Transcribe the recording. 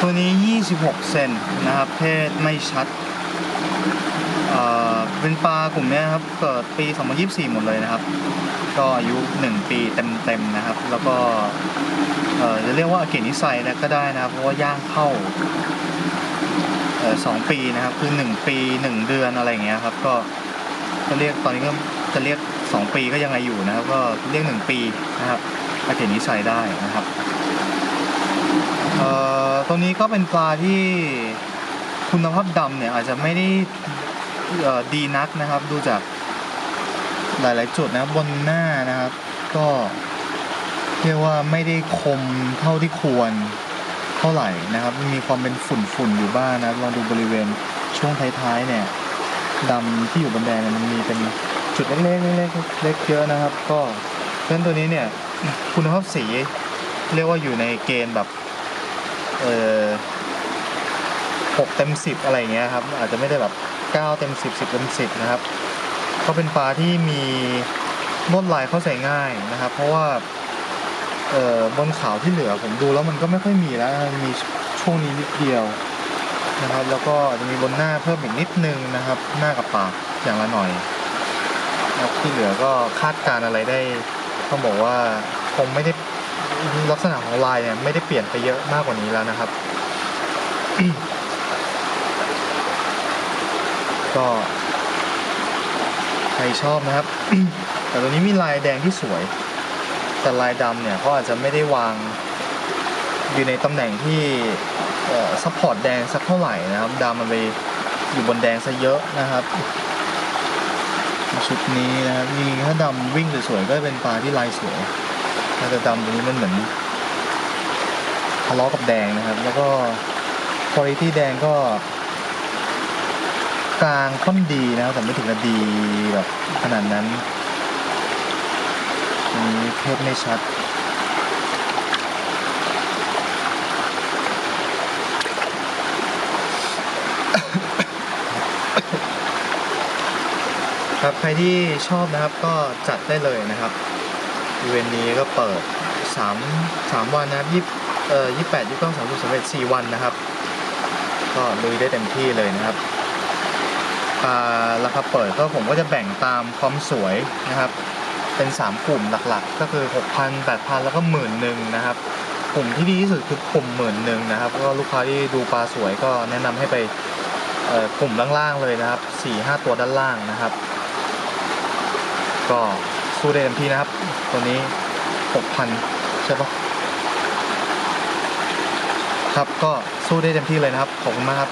ตัวนี้ 26 เซนนะครับ เพศไม่ชัดเอ่อเป็นปลากลุ่มเนี้ยครับ เกิดปี 2024 หมดเลยนะครับ ก็อายุ 1 ปีเต็มๆนะครับ แล้วก็เอ่อจะเรียกว่าอาเกตนิสัยนะก็ได้นะครับ เพราะว่าย่างเข้าเอ่อสองปีนะครับ คือ 1 ปี 1 เดือนอะไรอย่างเงี้ยครับ ก็จะเรียกตอนนี้ก็จะเรียก 2 ปีก็ยังไงอยู่นะครับ ก็เรียก 1 ปีนะครับอาเกตนิสัยได้นะครับ ตัวนี้ก็เป็นปลาที่คุณภาพดำเนี่ยอาจจะไม่ได้ดีนักนะครับ ดูจากหลาย ๆ จุดนะบนหน้านะครับ ก็เรียกว่าไม่ได้คมเท่าที่ควรเท่าไหร่นะครับ มีความเป็นฝุ่น ๆ อยู่บ้างนะลองดูบริเวณช่วงท้าย ๆ เนี่ยดำที่อยู่บนแดงเนี่ยมันมีเป็นจุดเล็กๆเล็กๆเล็กเยอะนะครับ ก็เพราะฉะนั้นตัวนี้เนี่ยคุณภาพสีเรียกว่าอยู่ในเกณฑ์แบบ เออหกเต็มสิบอะไรเงี้ยครับ อาจจะไม่ได้แบบเก้าเต็มสิบสิบเต็มสิบนะครับก็เป็นปลาที่มีลวดลายเข้าใส่ง่ายนะครับ เพราะว่าเอ่อบนขาวที่เหลือผมดูแล้วมันก็ไม่ค่อยมีแล้วมีช่วงนี้นิดเดียวนะครับ แล้วก็จะมีบนหน้าเพิ่มอีกนิดนึงนะครับ หน้ากับปากอย่างละหน่อยที่เหลือก็คาดการอะไรได้ต้องบอกว่าคงไม่ได้ ลักษณะของลายเนี่ยไม่ได้เปลี่ยนไปเยอะมากกว่านี้แล้วนะครับ ก็ใครชอบนะครับ แต่ตัวนี้มีลายแดงที่สวย แต่ลายดำเนี่ยเขาอาจจะไม่ได้วางอยู่ในตำแหน่งที่ซัพพอร์ตแดงสักเท่าไหร่นะครับดำมันไปอยู่บนแดงซะเยอะนะครับชุดนี้นะครับจริงถ้าดำวิ่งสวยๆก็เป็นปลาที่ลายสวย ถ้าจะดำตัวนี้มันเหมือนทะเลาะกับแดงนะครับ แล้วก็คุณภาพแดงก็กลางค่อนดีนะครับแต่ไม่ถึงกับดีแบบขนาดนั้นอันนี้เพศไม่ชัดครับใครที่ชอบนะครับก็จัดได้เลยนะครับ อีเวนต์นี้ก็เปิด 3 3 วันนะครับยี่เอ่อยี่แปดยี่เก้าสามสิบสามเอ็ดสี่วันนะครับ ก็ลุยได้เต็มที่เลยนะครับาราคาเปิดก็ผมก็จะแบ่งตามความสวยนะครับ เป็น 3 กลุ่มหลักๆ ก็คือ 6,000 8,000 แล้วก็หมื่นหนึ่งนะครับ กลุ่มที่ดีที่สุดคือกลุ่มหมื่นหนึ่งนะครับก็ลูกค้าที่ดูปลาสวยก็แนะนำให้ไปกลุ่มล่างๆเลยนะครับ4-5 ตัวด้านล่างนะครับ ก็ สู้ได้เต็มที่นะครับ ตัวนี้6,000ใช่ปะครับก็สู้ได้เต็มที่เลยนะครับ ขอบคุณมากครับ